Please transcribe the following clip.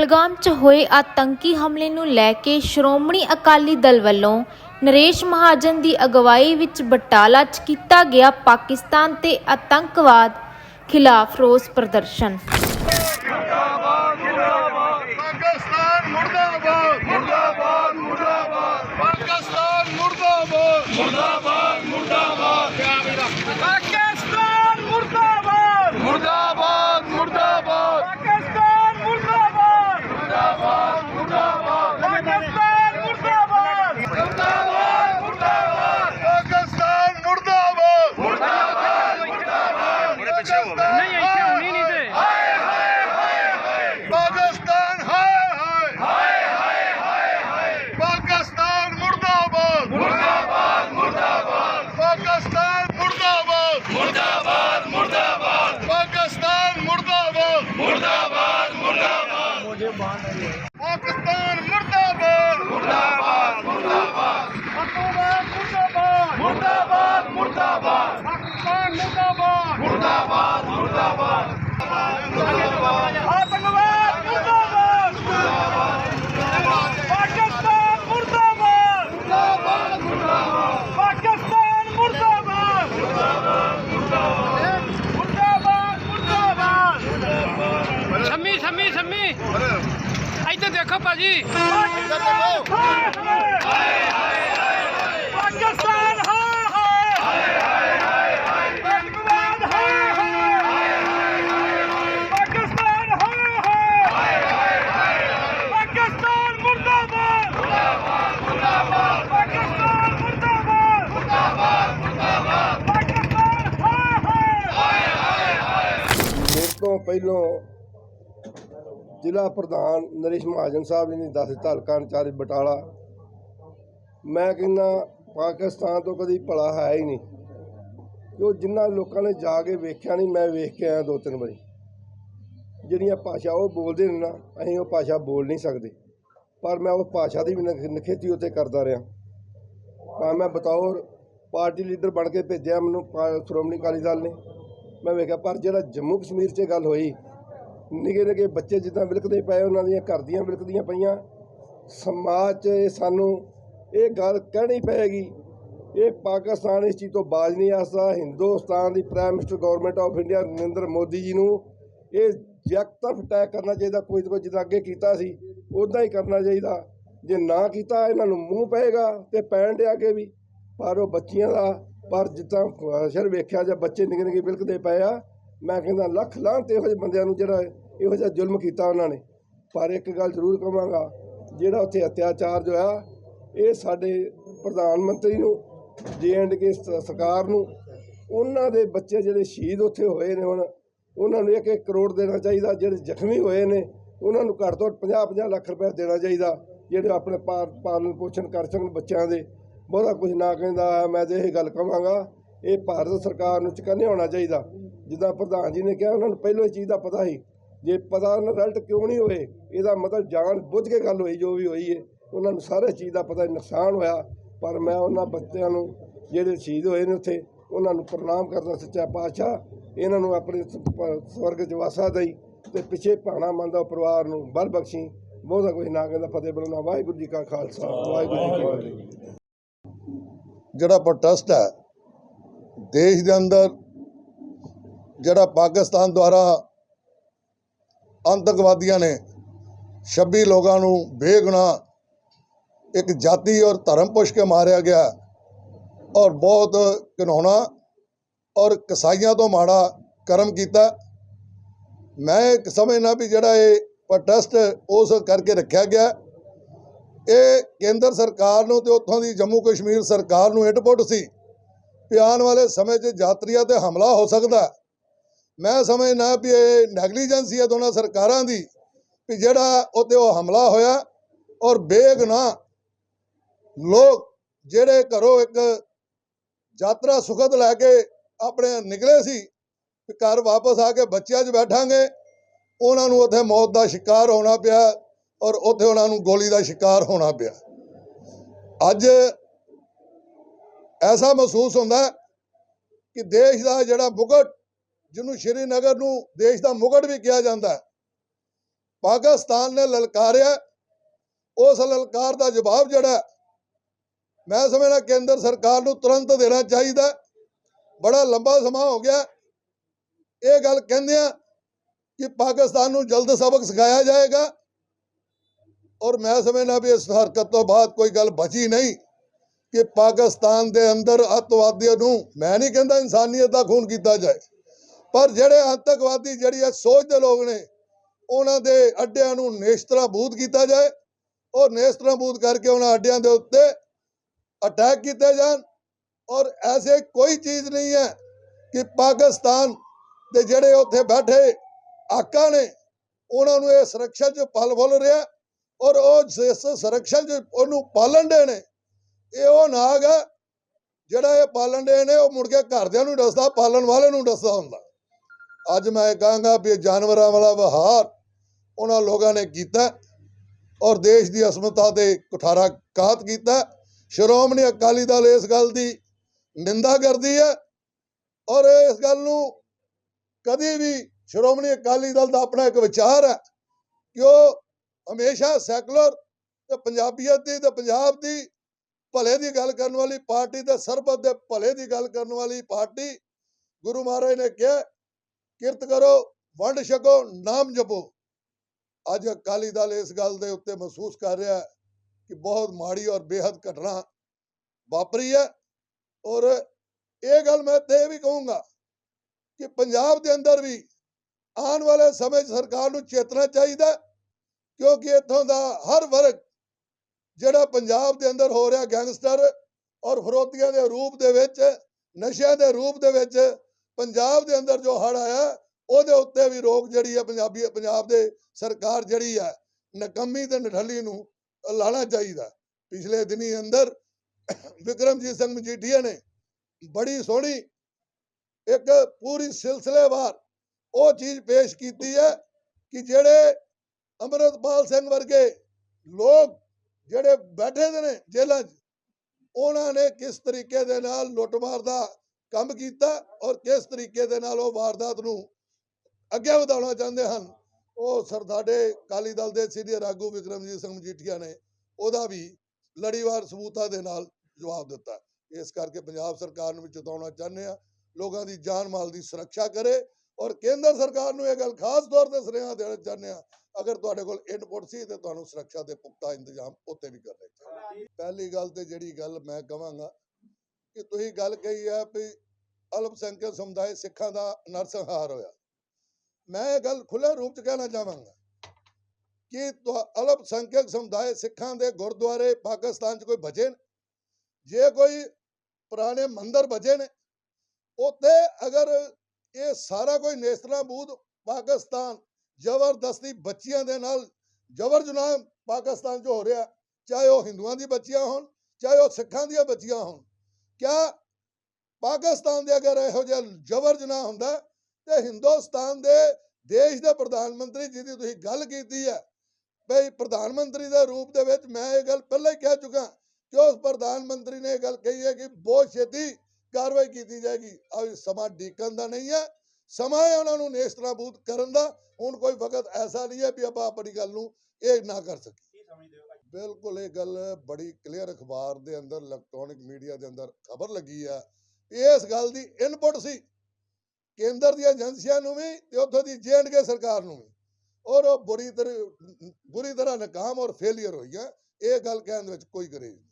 ਪਹਿਲਗਾਮ 'ਚ ਹੋਏ ਆਤੰਕੀ ਹਮਲੇ ਨੂੰ ਲੈ ਕੇ ਸ਼੍ਰੋਮਣੀ ਅਕਾਲੀ ਦਲ ਵੱਲੋਂ ਨਰੇਸ਼ ਮਹਾਜਨ ਦੀ ਅਗਵਾਈ ਵਿੱਚ ਬਟਾਲਾ 'ਚ ਕੀਤਾ ਗਿਆ ਪਾਕਿਸਤਾਨ ਤੇ ਆਤੰਕਵਾਦ ਖਿਲਾਫ ਰੋਸ ਪ੍ਰਦਰਸ਼ਨ। ਮੁਰਦਾਬਾਦ ਮੁਰਦਾਬਾਦ ਮੁਰਦਾਬਾਦ, ਪਾਕਿਸਤਾਨ ਮੁਰਦਾਬਾਦ ਮੁਰਦਾਬਾਦ ਮੁਰਦਾਬਾਦ ਪਾਕਿਸਤਾਨ ਮੁਰਦਾਬਾਦ ਮੁਰਦਾਬਾਦ ਮੁਰਦਾਬਾਦ ਪਾਕਿਸਤਾਨ ਮੁਰਦਾਬਾਦ ਮੁਰਦਾਬਾਦ ਮੁਰਦਾਬਾਦ ਪਾਕਿਸਤਾਨ ਮੁਰਦਾਬਾਦ ਮੁਰਦਾਬਾਦ ਮੁਰਦਾਬਾਦ ਮੇਰੇ ਪਿੱਛੇ ਹੋ ਨਹੀਂ ਇੱਥੇ ਹੋਣੀ ਨਹੀਂ ਤੇ ਪਾਕਿਸਤਾਨ ਹਾਏ ਹਾਏ ਹਾਏ ਹਾਏ ਹਾਏ ਪਾਕਿਸਤਾਨ ਮੁਰਦਾਬਾਦ ਮੁਰਦਾਬਾਦ ਮੁਰਦਾਬਾਦ ਪਾਕਿਸਤਾਨ ਮੁਰਦਾਬਾਦ ਮੁਰਦਾਬਾਦ ਮੁਰਦਾਬਾਦ ਪਾਕਿਸਤਾਨ ਮੁਰਦਾਬਾਦ ਮੁਰਦਾਬਾਦ ਮੁਰਦਾਬਾਦ ਪਾਕਿਸਤਾਨ ਮੁਰਦਾਬਾਦ ਮੁਰਦਾਬਾਦ ਮੁਰਦਾਬਾਦ ਮੁਰਦਾਬਾਦ ਮੁਰਦਾਬਾਦ ਮੁਰਦਾਬਾਦ ਪਾਕਿਸਤਾਨ ਮੁਰਦਾਬਾਦ ਮੁਰਦਾਬਾਦ ਮੁਰਦਾਬਾਦ ਆਤੰਕਵਾਦ ਮੁਰਦਾਬਾਦ ਪਾਕਿਸਤਾਨ ਮੁਰਦਾਬਾਦ ਮੁਰਦਾਬਾਦ ਮੁਰਦਾਬਾਦ ਪਾਕਿਸਤਾਨ ਮੁਰਦਾਬਾਦ ਮੁਰਦਾਬਾਦ ਮੁਰਦਾਬਾਦ ਸ਼ੰਮੀ ਸ਼ੰਮੀ ਸ਼ੰਮੀ ਇੱਧਰ ਦੇਖੋ ਭਾਜੀ। ਪਾਕਿਸਤਾਨ ਹਾਏ ਹਾਏ ਆਤੰਕਵਾਦ ਹਾਏ ਹਾਏ ਪਾਕਿਸਤਾਨ ਹਾਏ ਹਾਏ ਪਾਕਿਸਤਾਨ ਮੁਰਦਾਬਾਦ ਮੁਰਦਾਬਾਦ ਪਾਕਿਸਤਾਨ ਮੁਰਦਾਬਾਦ ਮੁਰਦਾਬਾਦ ਮੁਰਦਾਬਾਦ ਪਾਕਿਸਤਾਨ ਹਾਏ ਹਾਏ ਮੇਰੇ ਤੋਂ ਪਹਿਲੋਂ ਜ਼ਿਲ੍ਹਾ ਪ੍ਰਧਾਨ ਨਰੇਸ਼ ਮਹਾਜਨ ਸਾਹਿਬ ਜੀ ਨੇ ਦੱਸ ਦਿੱਤਾ, ਹਲਕਾ ਇੰਚਾਰਜ ਬਟਾਲਾ। ਮੈਂ ਕਹਿੰਦਾ, ਪਾਕਿਸਤਾਨ ਤੋਂ ਕਦੀ ਭਲਾ ਹੈ ਹੀ ਨਹੀਂ। ਕਿ ਉਹ ਜਿਨ੍ਹਾਂ ਲੋਕਾਂ ਨੇ ਜਾ ਕੇ ਵੇਖਿਆ ਨਹੀਂ, ਮੈਂ ਵੇਖ ਕੇ ਆਇਆ ਦੋ ਤਿੰਨ ਵਾਰੀ। ਜਿਹੜੀਆਂ ਭਾਸ਼ਾ ਉਹ ਬੋਲਦੇ ਨੇ ਨਾ, ਅਸੀਂ ਉਹ ਭਾਸ਼ਾ ਬੋਲ ਨਹੀਂ ਸਕਦੇ। ਪਰ ਮੈਂ ਉਹ ਭਾਸ਼ਾ ਦੀ ਵੀ ਨਿਖ- ਨਿਖੇਧੀ ਉੱਤੇ ਕਰਦਾ ਰਿਹਾ। ਪਰ ਮੈਂ ਬਤੌਰ ਪਾਰਟੀ ਲੀਡਰ ਬਣ ਕੇ ਭੇਜਿਆ, ਮੈਨੂੰ ਪਾ- ਸ਼੍ਰੋਮਣੀ ਅਕਾਲੀ ਦਲ ਨੇ। ਮੈਂ ਵੇਖਿਆ, ਪਰ ਜਿਹੜਾ ਜੰਮੂ ਕਸ਼ਮੀਰ 'ਚ ਗੱਲ ਹੋਈ ਨਿੱਕੇ ਨਿੱਕੇ ਬੱਚੇ ਜਿੱਦਾਂ ਵਿਲਕਦੇ ਪਏ ਉਹਨਾਂ ਦੀਆਂ, ਘਰ ਦੀਆਂ ਵਿਲਕਦੀਆਂ ਪਈਆਂ। ਸਮਾਜ 'ਚ ਸਾਨੂੰ ਇਹ ਗੱਲ ਕਹਿਣੀ ਪਏਗੀ, ਇਹ ਪਾਕਿਸਤਾਨ ਇਸ ਚੀਜ਼ ਤੋਂ ਬਾਜ ਨਹੀਂ ਆਸਾ ਹਿੰਦੁਸਤਾਨ ਦੀ prime minister government of India Narinder Modi ji ਨੂੰ ਇਹ ਜਗਤਰਫ ਅਟੈਕ ਕਰਨਾ ਚਾਹੀਦਾ, ਕੋਈ ਨਾ ਕੋਈ ਜਿੱਦਾਂ ਅੱਗੇ ਕੀਤਾ ਸੀ ਉਦਾਂ ਹੀ ਕਰਨਾ ਚਾਹੀਦਾ। ਜੇ ਨਾ ਕੀਤਾ, ਇਹਨਾਂ ਨੂੰ ਮੂੰਹ ਪਏਗਾ ਤੇ ਪੈਣ ਦੇ ਅੱਗੇ ਵੀ। ਪਰ ਉਹ ਬੱਚੀਆਂ ਦਾ, ਪਰ ਜਿੱਦਾਂ ਅਸ਼ਰ ਵੇਖਿਆ ਜਾਂ ਬੱਚੇ ਨਿੱਕੇ ਨਿੱਕੇ ਬਿਲਕਦੇ ਪਏ ਆ ਮੈਂ ਕਹਿੰਦਾ ਲੱਖ ਲਾਹਨਤ ਇਹੋ ਜਿਹੇ ਬੰਦਿਆਂ ਨੂੰ ਜਿਹੜਾ ਇਹੋ ਜਿਹਾ ਜ਼ੁਲਮ ਕੀਤਾ ਉਹਨਾਂ ਨੇ। ਪਰ ਇੱਕ ਗੱਲ ਜ਼ਰੂਰ ਕਵਾਂਗਾ ਜਿਹੜਾ ਉੱਥੇ ਅਤਿਆਚਾਰ ਜੋ ਆ, ਇਹ ਸਾਡੇ ਪ੍ਰਧਾਨ ਮੰਤਰੀ ਨੂੰ ਜੇ ਐਂਡ ਕੇ ਸਰਕਾਰ ਨੂੰ, ਉਹਨਾਂ ਦੇ ਬੱਚੇ ਜਿਹੜੇ ਸ਼ਹੀਦ ਉੱਥੇ ਹੋਏ ਨੇ ਹੁਣ, ਉਹਨਾਂ ਨੂੰ ਇੱਕ ਇੱਕ ਕਰੋੜ ਦੇਣਾ ਚਾਹੀਦਾ, ਜਿਹੜੇ ਜ਼ਖਮੀ ਹੋਏ ਨੇ, ਉਹਨਾਂ ਨੂੰ ਘੱਟ ਤੋਂ ਘੱਟ 50 50 ਲੱਖ ਰੁਪਏ ਦੇਣਾ ਚਾਹੀਦਾ, ਜਿਹੜੇ ਆਪਣੇ ਪਾ- ਪਾਲਣ ਪੋਸ਼ਣ ਕਰ ਸਕਣ ਬੱਚਿਆਂ ਦੇ। ਬਹੁਤਾ ਕੁਝ ਨਾ ਕਹਿੰਦਾ, ਮੈਂ ਤੇ ਇਹ ਗੱਲ ਕਹਾਂਗਾ, ਇਹ ਭਾਰਤ ਸਰਕਾਰ ਨੂੰ ਚਕੰਨੇ ਹੋਣਾ ਚਾਹੀਦਾ। ਜਿੱਦਾਂ ਪ੍ਰਧਾਨ ਜੀ ਨੇ ਕਿਹਾ, ਉਹਨਾਂ ਨੂੰ ਪਹਿਲਾਂ ਇਹ ਚੀਜ਼ ਦਾ ਪਤਾ ਸੀ। ਜੇ ਪਤਾ ਰਿਜ਼ਲਟ ਕਿਉਂ ਨਹੀਂ ਹੋਏ, ਇਹਦਾ ਮਤਲਬ ਜਾਣ ਬੁੱਝ ਕੇ ਗੱਲ ਹੋਈ, ਜੋ ਵੀ ਹੋਈ ਹੈ ਉਹਨਾਂ ਨੂੰ ਸਾਰੇ ਚੀਜ਼ ਦਾ ਪਤਾ ਨੁਕਸਾਨ ਹੋਇਆ। ਪਰ ਮੈਂ ਉਹਨਾਂ ਬੱਚਿਆਂ ਨੂੰ, ਜਿਹੜੇ ਸ਼ਹੀਦ ਹੋਏ ਨੇ ਉੱਥੇ, ਉਹਨਾਂ ਨੂੰ ਪ੍ਰਣਾਮ ਕਰਦਾ ਸੱਚਾ ਪਾਤਸ਼ਾਹ। ਇਹਨਾਂ ਨੂੰ ਆਪਣੇ ਸਵਰਗ ਚ ਵਾਸਾ ਦੇਈ ਤੇ ਪਿੱਛੇ ਭਾਣਾ ਮੰਦਾ ਪਰਿਵਾਰ ਨੂੰ ਬਲ ਬਖਸ਼ੀ। ਬਹੁਤਾ ਕੁਝ ਨਾ ਕਹਿੰਦਾ ਫਤਿਹ ਬੁਲਾਉਣਾ ਵਾਹਿਗੁਰੂ ਜੀ ਕਾ ਖਾਲਸਾ, ਵਾਹਿਗੁਰੂ ਜੀ ਕੀ ਫਤਿਹ। ਜਿਹੜਾ ਪ੍ਰੋਟੈਸਟ ਹੈ, ਦੇਸ਼ ਦੇ ਅੰਦਰ ਜਿਹੜਾ ਪਾਕਿਸਤਾਨ ਦੁਆਰਾ ਅੰਤਕਵਾਦੀਆਂ ਨੇ 26 ਲੋਕਾਂ ਨੂੰ ਬੇਗੁਨਾਹ ਇੱਕ ਜਾਤੀ ਔਰ ਧਰਮ ਪੁੱਛ ਕੇ ਮਾਰਿਆ ਗਿਆ ਔਰ ਬਹੁਤ ਘਿਨਾਉਣਾ ਔਰ ਕਸਾਈਆਂ ਤੋਂ ਮਾੜਾ ਕਰਮ ਕੀਤਾ। ਮੈਂ ਸਮਝਣਾ ਵੀ ਜਿਹੜਾ ਇਹ ਪ੍ਰੋਟੈਸਟ ਉਸ ਕਰਕੇ ਰੱਖਿਆ ਗਿਆ। ਇਹ ਕੇਂਦਰ ਸਰਕਾਰ ਨੂੰ ਤੇ ਉੱਥੋਂ ਦੀ ਜੰਮੂ ਕਸ਼ਮੀਰ ਸਰਕਾਰ ਨੂੰ ਇਨਪੁਟ ਸੀ। ਕਿ ਆਉਣ ਵਾਲੇ ਸਮੇਂ 'ਚ ਯਾਤਰੀਆਂ ਤੇ ਹਮਲਾ ਹੋ ਸਕਦਾ। ਮੈਂ ਸਮਝਣਾ ਵੀ ਇਹ ਨੈਗਲੀਜੈਂਸੀ ਹੈ ਦੋਨਾਂ ਸਰਕਾਰਾਂ ਦੀ, ਵੀ ਜਿਹੜਾ ਉੱਤੇ ਉਹ ਹਮਲਾ ਹੋਇਆ ਔਰ ਬੇਗੁਨਾਹ ਲੋਕ ਜਿਹੜੇ ਘਰੋਂ ਇੱਕ ਯਾਤਰਾ ਸੁਖਦ ਲੈ ਕੇ ਆਪਣੇ ਨਿਕਲੇ ਸੀ, ਵੀ ਘਰ ਵਾਪਸ ਆ ਕੇ ਬੱਚਿਆਂ 'ਚ ਬੈਠਾਂਗੇ, ਉਹਨਾਂ ਨੂੰ ਉੱਥੇ ਮੌਤ ਦਾ ਸ਼ਿਕਾਰ ਹੋਣਾ ਪਿਆ ਔਰ ਉੱਥੇ ਉਹਨਾਂ ਨੂੰ ਗੋਲੀ ਦਾ ਸ਼ਿਕਾਰ ਹੋਣਾ ਪਿਆ। ਅੱਜ ਐਸਾ ਮਹਿਸੂਸ ਹੁੰਦਾ ਕਿ ਦੇਸ਼ ਦਾ ਜਿਹੜਾ ਮੁਕਟ ਜਿਹਨੂੰ ਸ਼੍ਰੀਨਗਰ ਨੂੰ ਦੇਸ਼ ਦਾ ਮੁਕਟ ਵੀ ਕਿਹਾ ਜਾਂਦਾ ਹੈ। ਪਾਕਿਸਤਾਨ ਨੇ ਲਲਕਾਰਿਆ ਉਸ ਲਲਕਾਰ ਦਾ ਜਵਾਬ ਜਿਹੜਾ ਮੈਂ ਸਮਝਣਾ ਕੇਂਦਰ ਸਰਕਾਰ ਨੂੰ ਤੁਰੰਤ ਦੇਣਾ ਚਾਹੀਦਾ ਬੜਾ ਲੰਬਾ ਸਮਾਂ ਹੋ ਗਿਆ ਇਹ ਗੱਲ ਕਹਿੰਦੇ ਆ ਕਿ ਪਾਕਿਸਤਾਨ ਨੂੰ ਜਲਦ ਸਬਕ ਸਿਖਾਇਆ ਜਾਏਗਾ। ਔਰ ਮੈਂ ਸਮਝਣਾ ਵੀ ਇਸ ਹਰਕਤ ਤੋਂ ਬਾਅਦ ਕੋਈ ਗੱਲ ਬਚੀ ਨਹੀਂ ਕਿ ਪਾਕਿਸਤਾਨ ਦੇ ਅੰਦਰ ਅੱਤਵਾਦੀਆਂ ਨੂੰ, ਮੈਂ ਨਹੀਂ ਕਹਿੰਦਾ ਇਨਸਾਨੀਅਤ ਦਾ ਖੂਨ ਕੀਤਾ ਜਾਏ। ਪਰ ਜਿਹੜੇ ਆਤੰਕਵਾਦੀ, ਜਿਹੜੀ ਹੈ ਸੋਚ ਦੇ ਲੋਕ ਨੇ, ਉਹਨਾਂ ਦੇ ਅੱਡਿਆਂ ਨੂੰ ਨੇਸ਼ਤਰਾਬੂਦ ਕੀਤਾ ਜਾਏ। ਔਰ ਨੇਸ਼ਤਰਾਬੂਦ ਕਰਕੇ ਉਹਨਾਂ ਅੱਡਿਆਂ ਦੇ ਉੱਤੇ ਅਟੈਕ ਕੀਤੇ ਜਾਣ। ਔਰ ਐਸੇ ਕੋਈ ਚੀਜ਼ ਨਹੀਂ ਹੈ ਕਿ ਪਾਕਿਸਤਾਨ ਦੇ ਜਿਹੜੇ ਉੱਥੇ ਬੈਠੇ ਆਕਾ ਨੇ, ਉਹਨਾਂ ਨੂੰ ਇਹ ਸੁਰੱਖਿਆ 'ਚ ਪਲ ਫੁੱਲ ਰਿਹਾ। ਔਰ ਉਹ ਇਸ ਸੁਰੱਖਿਆ 'ਚ ਉਹਨੂੰ ਪਾਲਣ ਦੇ ਨੇ, ਇਹ ਉਹ ਨਾਗ ਹੈ ਜਿਹੜਾ ਇਹ ਪਾਲਣ ਦੇ ਨੇ। ਉਹ ਮੁੜ ਕੇ ਘਰਦਿਆਂ ਨੂੰ ਦੱਸਦਾ, ਪਾਲਣ ਵਾਲੇ ਨੂੰ ਦੱਸਦਾ ਹੁੰਦਾ। ਅੱਜ ਮੈਂ ਕਹਾਂਗਾ ਵੀ ਜਾਨਵਰਾਂ ਵਾਲਾ ਵਿਹਾਰ ਉਹਨਾਂ ਲੋਕਾਂ ਨੇ ਕੀਤਾ ਔਰ ਦੇਸ਼ ਦੀ ਅਸਮਤਾ ਤੇ ਕੁਠਾਰਾ ਕਾਤ ਕੀਤਾ। ਸ਼੍ਰੋਮਣੀ ਅਕਾਲੀ ਦਲ ਇਸ ਗੱਲ ਦੀ ਨਿੰਦਾ ਕਰਦੀ ਹੈ ਔਰ ਇਸ ਗੱਲ ਨੂੰ ਕਦੇ ਵੀ ਸ਼੍ਰੋਮਣੀ ਅਕਾਲੀ ਦਲ ਦਾ ਆਪਣਾ ਇੱਕ ਵਿਚਾਰ ਹੈ ਕਿ ਉਹ ਹਮੇਸ਼ਾ ਸੈਕੂਲਰ ਤੇ ਪੰਜਾਬੀਅਤ ਦੀ ਤੇ ਪੰਜਾਬ ਦੀ ਭਲੇ ਦੀ ਗੱਲ ਕਰਨ ਵਾਲੀ ਪਾਰਟੀ ਤੇ ਸਰਬੱਤ ਦੇ ਭਲੇ ਦੀ ਗੱਲ ਕਰਨ ਵਾਲੀ ਪਾਰਟੀ ਗੁਰੂ ਮਹਾਰਾਜ ਨੇ ਕਿਹਾ ਕਿਰਤ ਕਰੋ, ਵੰਡ ਛਕੋ, ਨਾਮ ਜਪੋ। ਅੱਜ ਅਕਾਲੀ ਦਲ ਇਸ ਗੱਲ ਦੇ ਉੱਤੇ ਮਹਿਸੂਸ ਕਰ ਰਿਹਾ ਹੈ ਕਿ ਬਹੁਤ ਮਾੜੀ ਔਰ ਬੇਹੱਦ ਘਟਨਾ ਵਾਪਰੀ ਹੈ ਔਰ ਇਹ ਗੱਲ ਮੈਂ ਤੇ ਵੀ ਕਹੂੰਗਾ ਕਿ ਪੰਜਾਬ ਦੇ ਅੰਦਰ ਵੀ ਆਉਣ ਵਾਲੇ ਸਮੇਂ 'ਚ ਸਰਕਾਰ ਨੂੰ ਚੇਤਨਾ ਚਾਹੀਦਾ ਕਿਉਂਕਿ ਇੱਥੋਂ ਦਾ ਹਰ ਵਰਗ ਜਿਹੜਾ ਪੰਜਾਬ ਦੇ ਅੰਦਰ ਹੋ ਰਿਹਾ ਗੈਂਗਸਟਰ ਔਰ ਫਰੋਤੀਆਂ ਦੇ ਰੂਪ ਦੇ ਵਿੱਚ, ਨਸ਼ਿਆਂ ਦੇ ਰੂਪ ਦੇ ਵਿੱਚ ਪੰਜਾਬ ਦੇ ਅੰਦਰ ਜੋ ਹੜ ਆਇਆ, ਉਹਦੇ ਉੱਤੇ ਵੀ ਰੋਕ ਜਿਹੜੀ ਹੈ ਪੰਜਾਬੀ, ਪੰਜਾਬ ਦੇ ਸਰਕਾਰ ਜਿਹੜੀ ਹੈ ਨਕਮੀ ਤੇ ਨਠੱਲੀ ਨੂੰ ਲਾਣਾ ਚਾਹੀਦਾ। ਪਿਛਲੇ ਦਿਨੀ ਅੰਦਰ ਵਿਕਰਮਜੀਤ ਸਿੰਘ ਮਜੀਠੀਆ ਨੇ ਬੜੀ ਸੋਹਣੀ ਇੱਕ ਪੂਰੀ ਸਿਲਸਿਲੇਵਾਰ ਉਹ ਚੀਜ਼ ਪੇਸ਼ ਕੀਤੀ ਹੈ ਕਿ ਜਿਹੜੇ ਅਮਰਤਪਾਲ ਸਿੰਘ ਵਰਗੇ ਲੋਕ ਜਿਹੜੇ ਬੈਠੇ ਦੇ ਨੇ ਜੇਲ੍ਹਾਂ 'ਚ, ਉਹਨਾਂ ਨੇ ਕਿਸ ਤਰੀਕੇ ਦੇ ਨਾਲ ਲੁੱਟਮਾਰ ਦਾ ਕੰਮ ਕੀਤਾ ਔਰ ਕਿਸ ਤਰੀਕੇ ਦੇ ਨਾਲ ਉਹ ਵਾਰਦਾਤ ਨੂੰ ਅੱਗੇ ਵਧਾਉਣਾ ਚਾਹੁੰਦੇ ਹਨ, ਉਹ ਸਰ ਕਾਲੀ ਦਲ ਦੇ ਸੀਨੀਅਰ ਆਗੂ ਵਿਕਰਮਜੀਤ ਸਿੰਘ ਮਜੀਠੀਆ ਨੇ ਉਹਦਾ ਵੀ ਲੜੀਵਾਰ ਸਬੂਤਾਂ ਦੇ ਨਾਲ ਜਵਾਬ ਦਿੱਤਾ। ਇਸ ਕਰਕੇ ਪੰਜਾਬ ਸਰਕਾਰ ਨੂੰ ਵੀ ਚੇਤਾਉਣਾ ਚਾਹੁੰਦੇ ਆ ਲੋਕਾਂ ਦੀ ਜਾਨ ਮਾਲ ਦੀ ਸੁਰੱਖਿਆ ਕਰੇ ਔਰ ਕੇਂਦਰ ਸਰਕਾਰ ਨੂੰ ਇਹ ਗੱਲ ਖਾਸ ਤੌਰ ਤੇ ਸੁਨੇਹਾ ਦੇਣਾ ਚਾਹੁੰਦੇ ਆ ਅਗਰ ਤੁਹਾਡੇ ਕੋਲ ਇਨਪੁਟ ਸੀ ਤੇ ਤੁਹਾਨੂੰ ਸੁਰੱਖਿਆ ਦੇ ਪੁਖਤਾ ਇੰਤਜ਼ਾਮ ਉੱਤੇ ਵੀ ਕਰਨੇ ਚਾਹੀਦੇ। ਪਹਿਲੀ ਗੱਲ ਤੇ ਜਿਹੜੀ ਗੱਲ ਮੈਂ ਕਵਾਂਗਾ ਕਿ ਤੁਸੀਂ ਗੱਲ ਕਹੀ ਹੈ ਵੀ ਅਲਪਸੰਖਿਅਕ ਸਮੁਦਾਇ ਸਿੱਖਾਂ ਦਾ ਨਰਸੰਹਾਰ ਹੋਇਆ। ਮੈਂ ਇਹ ਗੱਲ ਖੁੱਲੇ ਰੂਪ ਚ ਕਹਿਣਾ ਚਾਹਾਂਗਾ ਕਿ ਤੁਹਾ- ਅਲਪਸੰਖਿਅਕ ਸਮੁਦਾਇ ਸਿੱਖਾਂ ਦੇ ਗੁਰਦੁਆਰੇ ਪਾਕਿਸਤਾਨ ਚ ਕੋਈ ਬਚੇ ਨੇ? ਜੇ ਕੋਈ ਪੁਰਾਣੇ ਮੰਦਰ ਬਚੇ ਨੇ? ਉੱਥੇ ਅਗਰ ਇਹ ਸਾਰਾ ਕੋਈ ਨੇਸਤਨਾਬੂਦ ਪਾਕਿਸਤਾਨ ਜ਼ਬਰਦਸਤੀ ਬੱਚੀਆਂ ਦੇ ਨਾਲ ਜ਼ਬਰ ਜਨਾਹ ਪਾਕਿਸਤਾਨ 'ਚ ਹੋ ਰਿਹਾ, ਚਾਹੇ ਉਹ ਹਿੰਦੂਆਂ ਦੀ ਬੱਚੀਆਂ ਹੋਣ, ਚਾਹੇ ਉਹ ਸਿੱਖਾਂ ਦੀਆਂ ਬੱਚੀਆਂ ਹੋਣ ਕਿਆ? ਪਾਕਿਸਤਾਨ ਦੇ ਅਗਰ ਇਹੋ ਜਿਹਾ ਜ਼ਬਰ ਜਨਾਹ ਹੁੰਦਾ ਤੇ ਹਿੰਦੁਸਤਾਨ ਦੇ ਦੇਸ਼ ਦੇ ਪ੍ਰਧਾਨ ਮੰਤਰੀ ਜਿਹਦੀ ਤੁਸੀਂ ਗੱਲ ਕੀਤੀ ਹੈ, ਬਈ ਪ੍ਰਧਾਨ ਮੰਤਰੀ ਦੇ ਰੂਪ ਦੇ ਵਿੱਚ ਮੈਂ ਇਹ ਗੱਲ ਪਹਿਲਾਂ ਹੀ ਕਹਿ ਚੁੱਕਾ ਕਿ ਉਸ ਪ੍ਰਧਾਨ ਮੰਤਰੀ ਨੇ ਇਹ ਗੱਲ ਕਹੀ ਹੈ ਕਿ ਬਹੁਤ ਛੇਤੀ ਕਾਰਵਾਈ ਕੀਤੀ ਜਾਏਗੀ। ਆ ਸਮਾਂ ਡੀਕਨ ਦਾ ਨਹੀਂ ਹੈ, ਸਮਾਂ ਹੈ ਉਹਨਾਂ ਨੂੰ ਨੇਸਤਨਾਬੂਦ ਕਰਨ ਦਾ, ਹੁਣ ਕੋਈ ਵਕਤ ਐਸਾ ਨਹੀਂ ਹੈ ਵੀ ਆਪਾਂ ਆਪਣੀ ਗੱਲ ਨੂੰ ਇਹ ਨਾ ਕਰ ਸਕੀਏ। ਬਿਲਕੁਲ ਇਹ ਗੱਲ ਬੜੀ ਕਲੀਅਰ ਅਖਬਾਰ ਦੇ ਅੰਦਰ ਇਲੈਕਟ੍ਰੋਨਿਕ ਮੀਡੀਆ ਦੇ ਅੰਦਰ ਖਬਰ ਲੱਗੀ ਆ। ਇਸ ਗੱਲ ਦੀ ਇਨਪੁਟ ਸੀ। ਕੇਂਦਰ ਦੀਆਂ ਏਜੰਸੀਆਂ ਨੂੰ ਵੀ ਤੇ ਉੱਥੋਂ ਦੀ ਕੇ ਸਰਕਾਰ ਨੂੰ ਵੀ। ਔਰ ਉਹ ਬੁਰੀ ਤਰ੍ਹਾਂ ਬੁਰੀ ਤਰ੍ਹਾਂ ਨਾਕਾਮ ਔਰ ਫੇਲਿਅਰ ਹੋਈਆਂ ਇਹ ਗੱਲ ਕਹਿਣ ਦੇ ਵਿੱਚ ਕੋਈ ਗਰੇਜ ਨਹੀਂ